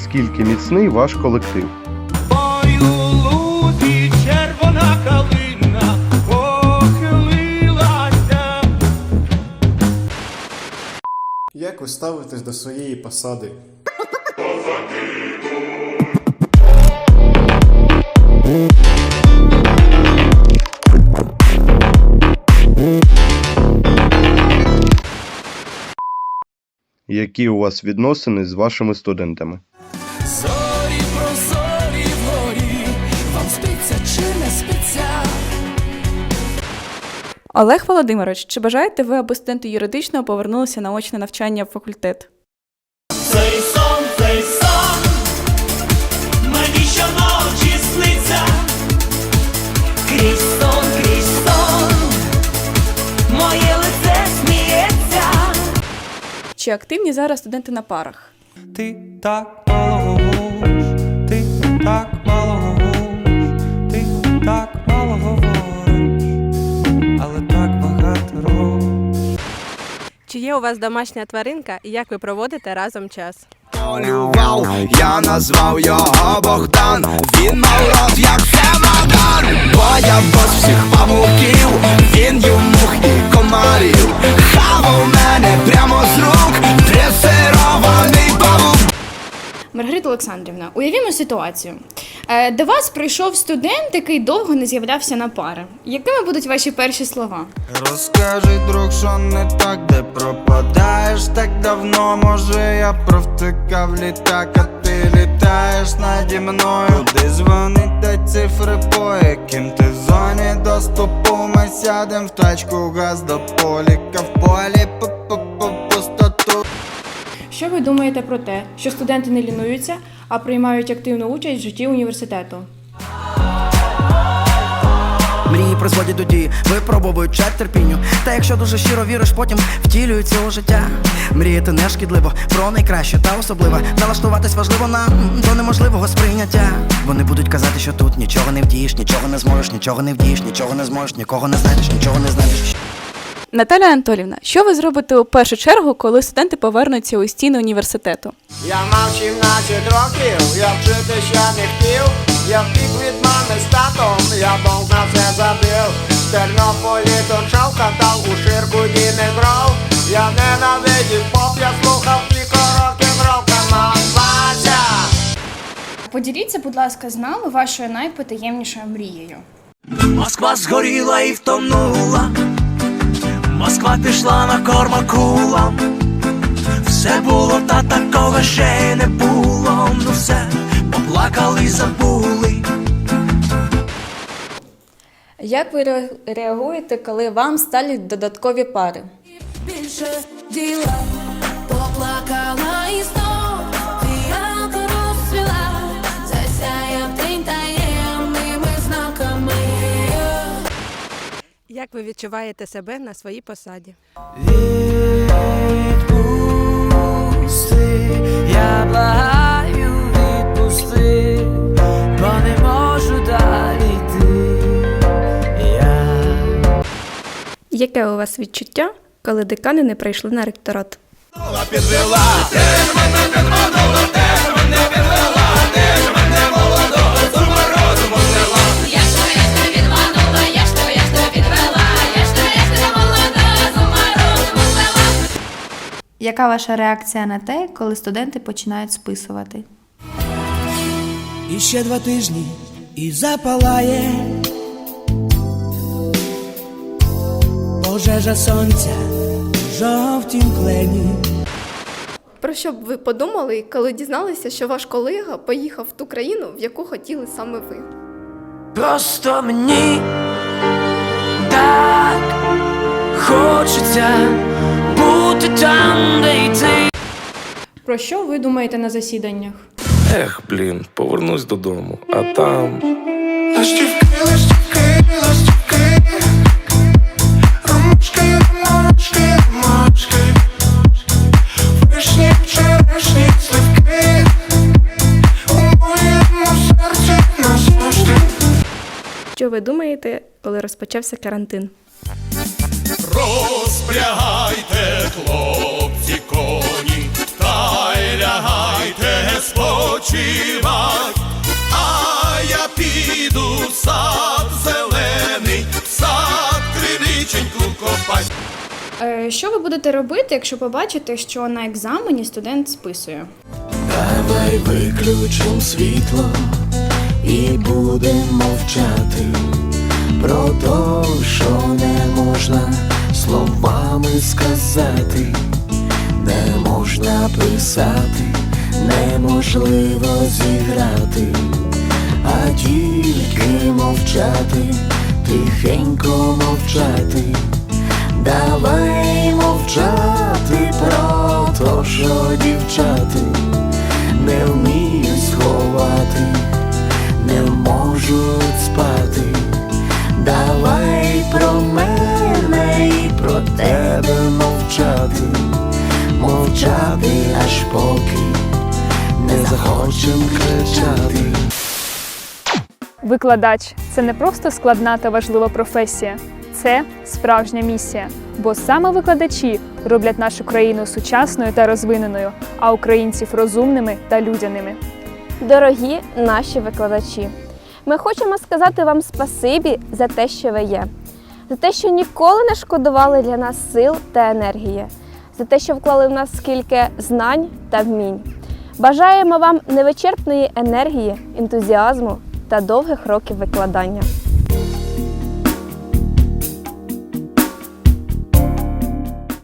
наскільки міцний ваш колектив. Як ви ставитесь до своєї посади? Які у вас відносини з вашими студентами? Зорі прозорі вгорі, вам спиться чи не спиться? Олег Володимирович, чи бажаєте ви, аби студенти юридичного повернулися на очне навчання в факультет? Цей сон, цей сон, мені щоночі сниться. Крізь сон, крізь сон, моє лице сміється. Чи активні зараз студенти на парах? Ти так так мало говориш, ти так мало говориш, але так багато робиш. Чи є у вас домашня тваринка і як ви проводите разом час? Полював, я назвав його Богдан. Він мав рот як чемодан Олександрівна, уявімо ситуацію. Е, До вас прийшов студент, який довго не з'являвся на пари. Якими будуть ваші перші слова? Розкажи, друг, що не так, де пропадаєш так давно. Може, я провтикав літак, а ти літаєш наді мною. Куди дзвонить та цифри, по яким ти в зоні доступу. Ми сядем в тачку, газ до поліка в полі, пу-пу-пу, пустоту. Що ви думаєте про те, що студенти не лінуються, а приймають активну участь в житті університету? Мрії призводять до дії, випробовують чат терпінню. Та якщо дуже щиро віриш, потім втілюється у життя. Мріяти не шкідливо, про найкраще та особливе. Налаштуватись важливо нам до неможливого сприйняття. Вони будуть казати, що тут нічого не вдієш, нічого не зможеш, нічого не вдієш, нічого не зможеш, нікого не знайдеш, нічого не знайдеш. Наталя Анатолівна, що ви зробите у першу чергу, коли студенти повернуться у стіни університету? Я мав 17 років, я вчити ще не хотів. Я втік від мами з татом, я бомб на це забив. В Тернополі торчав, катав у ширку діни грав. Я ненавидів поп, я слухав тільки рок-н-рол, Вася. Поділіться, будь ласка, з нами вашою найпотаємнішою мрією. Москва згоріла і втонула. Москва пішла на кормакула. Все було, та такого ще й не було. Ну все, поплакали, забули. Як ви реагуєте, коли вам ставлять додаткові пари? Більше діла поплакала і Як ви відчуваєте себе на своїй посаді? Відпусти, я благаю, відпусти, бо не можу далі йти. Я Яке у вас відчуття, коли декани не прийшли на ректорат? Я Яка ваша реакція на те, коли студенти починають списувати? І ще два тижні і запалає пожежа сонця в жовтім клені. Про що б ви подумали, коли дізналися, що ваш колега поїхав в ту країну, в яку хотіли саме ви? Просто мені так хочеться Про що ви думаєте на засіданнях? Ех, блін, повернусь додому, а там. Що ви думаєте, коли розпочався карантин? Розпрягайте, хлопці, коні, та й лягайте спочивать, а я піду в сад зелений, в сад криниченьку копать. Е, Що ви будете робити, якщо побачите, що на екзамені студент списує? Давай виключим світло і будемо мовчати про то, що не можна словами сказати, не можна писати, неможливо зіграти, а тільки мовчати, тихенько мовчати. Давай мовчати про то, що дівчати не вміють сховати, не можуть мовчати, мовчати аж поки не захочем кричати. Викладач це не просто складна та важлива професія, це справжня місія. Бо саме викладачі роблять нашу країну сучасною та розвиненою, а українців розумними та людяними. Дорогі наші викладачі, ми хочемо сказати вам спасибі за те, що ви є, за те, що ніколи не шкодували для нас сил та енергії, за те, що вклали в нас скільки знань та вмінь. Бажаємо вам невичерпної енергії, ентузіазму та довгих років викладання.